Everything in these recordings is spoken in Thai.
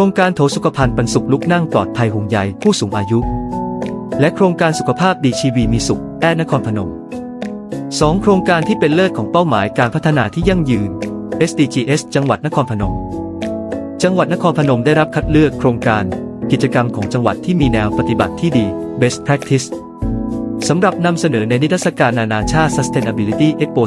ครงการโถสุขภัณฑ์ปันสุขลุกนั่งปลอดภัยห่วงใยผู้สูงอายุ และโครงการสุขภาพดีชีวีมีสุข แอดนครพนมสองโครงการที่เป็นเลิศของเป้าหมายการพัฒนาที่ยั่งยืน SDGs จังหวัดนครพนม จังหวัดนครพนมได้รับคัดเลือกโครงการ กิจกรรมของจังหวัดที่มีแนวปฏิบัติที่ดี Best Practice สำหรับนำเสนอในนิทรรศการนานาชาติ Sustainability Expo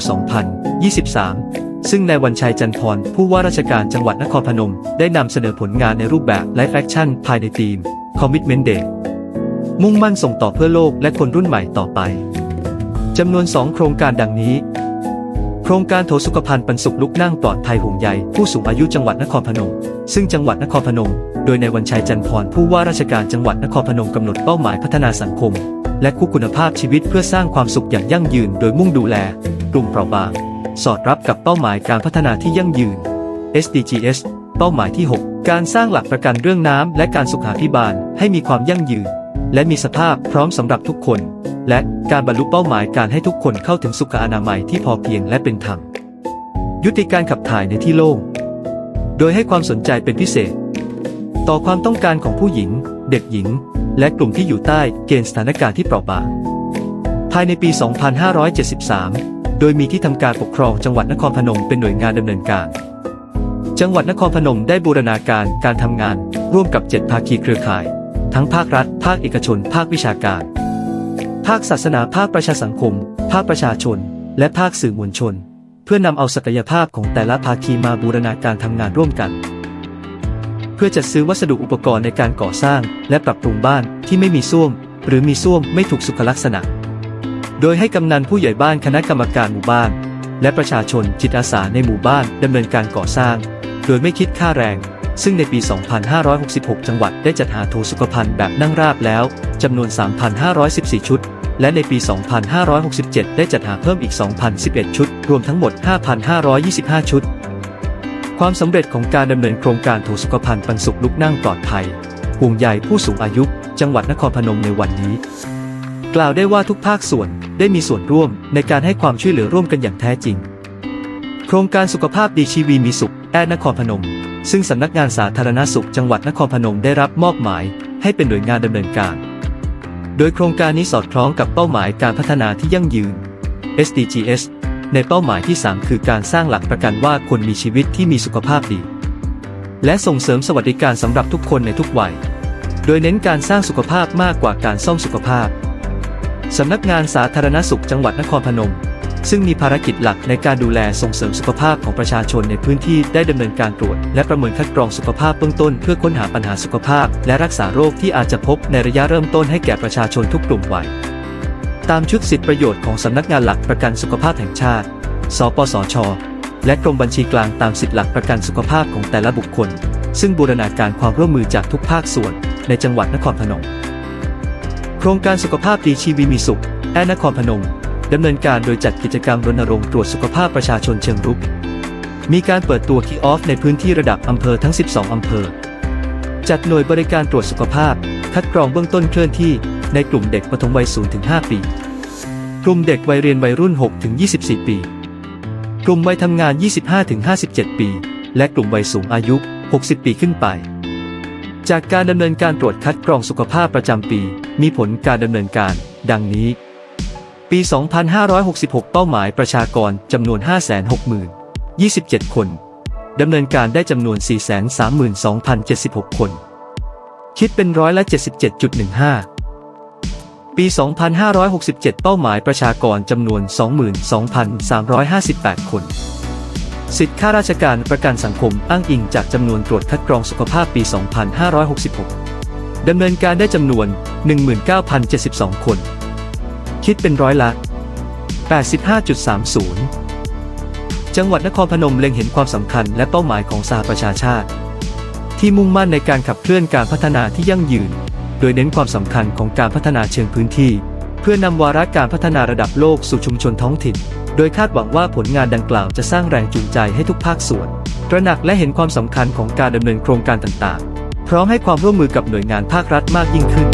2023 ซึ่งนายวันชัยจันทร์ผู้ว่าราชการจังหวัดนครพนม ได้นำเสนอผลงานในรูปแบบ Live Action ภายในทีม Commitment Day มุ่งมั่นส่งต่อเพื่อโลกและคนรุ่นใหม่ต่อไปจำนวน 2 โครงการดังนี้ โครงการโถสุขภัณฑ์ปันสุขลุกนั่งปลอดภัยห่วงใยผู้สูงอายุจังหวัดนครพนม ซึ่งจังหวัดนครพนม โดยในวันชัยจันทร์ผู้ว่าราชการจังหวัดนครพนมกำหนดเป้าหมายพัฒนาสังคม และคู่คุณภาพชีวิตเพื่อสร้างความสุขอย่างยั่งยืน โดยมุ่งดูแล กลุ่มเปราะบาง สอดรับกับเป้าหมายการพัฒนาที่ยั่งยืน SDGs เป้าหมายที่ 6 การสร้างหลักประกันเรื่องน้ำและการสุขาภิบาลให้มีความยั่งยืน และมีสภาพพร้อมสำหรับทุกคน และการบรรลุเป้าหมายการให้ทุกคนเข้าถึงสุขอนามัยที่พอเพียงและเป็นธรรม ยุติการขับถ่ายในที่โล่ง โดยให้ความสนใจเป็นพิเศษ ต่อความต้องการของผู้หญิง เด็กหญิง และกลุ่มที่อยู่ใต้เกณฑ์สถานการณ์ที่เปราะบาง ภายในปี 2573 โดยมีที่ทำการปกครองจังหวัดนครพนมเป็นหน่วยงานดำเนินการ จังหวัดนครพนมได้บูรณาการการทำงาน ร่วมกับ 7 ภาคีเครือข่าย ทั้งภาครัฐ ภาคเอกชน ภาควิชาการ ภาคศาสนา ภาคประชาสังคม ภาคประชาชน และภาคสื่อมวลชน เพื่อนำเอาศักยภาพของแต่ละภาคีมาบูรณาการทำงานร่วมกัน เพื่อจัดซื้อวัสดุอุปกรณ์ในการก่อสร้าง และปรับปรุงบ้านที่ไม่มีส้วม หรือมีส้วมไม่ถูกสุขลักษณะ โดยให้กำนันผู้ใหญ่บ้านคณะกรรมการหมู่บ้าน และประชาชนจิตอาสาในหมู่บ้านดำเนินการก่อสร้าง โดยไม่คิดค่าแรง ซึ่งในปี 2566 จังหวัดได้จัดหาโถสุขภัณฑ์แบบนั่งราบแล้วจำนวน 3,514 ชุด และในปี 2567 ได้จัดหาเพิ่มอีก 2,011 ชุด รวมทั้งหมด 5,525 ชุด ความสำเร็จของการดำเนินโครงการโถสุขภัณฑ์ปันสุขลุกนั่งปลอดภัยห่วงใยผู้สูงอายุ จังหวัดนครพนมในวันนี้ กล่าวได้ว่าทุกภาคส่วนได้มีส่วนร่วมในการให้ความช่วยเหลือร่วมกันอย่างแท้จริง โครงการสุขภาพดีชีวีมีสุข แอดนครพนม ซึ่งสำนักงานสาธารณสุขจังหวัดนครพนมได้รับมอบหมาย ให้เป็นหน่วยงานดำเนินการ โดยโครงการนี้สอดคล้องกับเป้าหมายการพัฒนาที่ยั่งยืน SDGs ในเป้าหมายที่ 3 คือการสร้างหลักประกันว่าคนมีชีวิตที่มีสุขภาพดี และส่งเสริมสวัสดิการสำหรับทุกคนในทุกวัย โดยเน้นการสร้างสุขภาพมากกว่าการซ่อมสุขภาพ สำนักงานสาธารณสุขจังหวัดนครพนม ซึ่งมีภารกิจหลักในการดูแลส่งเสริมสุขภาพของประชาชนในพื้นที่ได้ดำเนินการตรวจ และประเมินคัดกรองสุขภาพเบื้องต้นเพื่อค้นหาปัญหาสุขภาพ และรักษาโรคที่อาจจะพบในระยะเริ่มต้นให้แก่ประชาชนทุกกลุ่มวัยตามชุดสิทธิประโยชน์ของสำนักงานหลักประกันสุขภาพแห่งชาติ สปสช และกรมบัญชีกลางตามสิทธิหลักประกันสุขภาพของแต่ละบุคคล ซึ่งบูรณาการความร่วมมือจากทุกภาคส่วนในจังหวัดนครพนม โครงการสุขภาพดีชีวีมีสุข แอนนครพนมดำเนินการโดยจัดกิจกรรมรณรงค์ตรวจสุขภาพประชาชนเชิงรุก มีการเปิดตัวคิกออฟในพื้นที่ระดับอำเภอทั้ง 12 อำเภอ จัดหน่วยบริการตรวจสุขภาพ คัดกรองเบื้องต้นเคลื่อนที่ในกลุ่มเด็กปฐมวัย0ถึง5ปี กลุ่มเด็กวัยเรียนวัยรุ่น6ถึง24 ปี กลุ่มวัยทำงาน 25ถึง57 ปี และกลุ่มวัยสูงอายุ 60 ปีขึ้นไป จากการดำเนินการตรวจคัดกรองสุขภาพประจำปี มีผลการดำเนินการ ดังนี้ ปี 2566 เป้าหมายประชากรจำนวน 560,027 คน ดำเนินการได้จำนวน 432,076 คน คิดเป็นร้อยละ 77.15 ปี 2567 เป้าหมายประชากรจำนวน 22,358 คน สิทธิข้าราชการประกันสังคมอ้างอิงจากจำนวนตรวจคัดกรองสุขภาพปี 2566 ดำเนินการได้จำนวน 19,072 คน คิดเป็นร้อยละ 85.30 จังหวัดนครพนมเล็งเห็นความสำคัญและเป้าหมายของสหประชาชาติ ที่มุ่งมั่นในการขับเคลื่อนการพัฒนาที่ยั่งยืน โดยเน้นความสำคัญของการพัฒนาเชิงพื้นที่ เพื่อนำวาระการพัฒนาระดับโลกสู่ชุมชนท้องถิ่น โดยคาดหวังว่าผลงานดังกล่าวจะสร้างแรงจูงใจให้ทุกภาคส่วน ตระหนักและเห็นความสำคัญของการดำเนินโครงการต่างๆ พร้อมให้ความร่วมมือกับหน่วยงานภาครัฐมากยิ่งขึ้น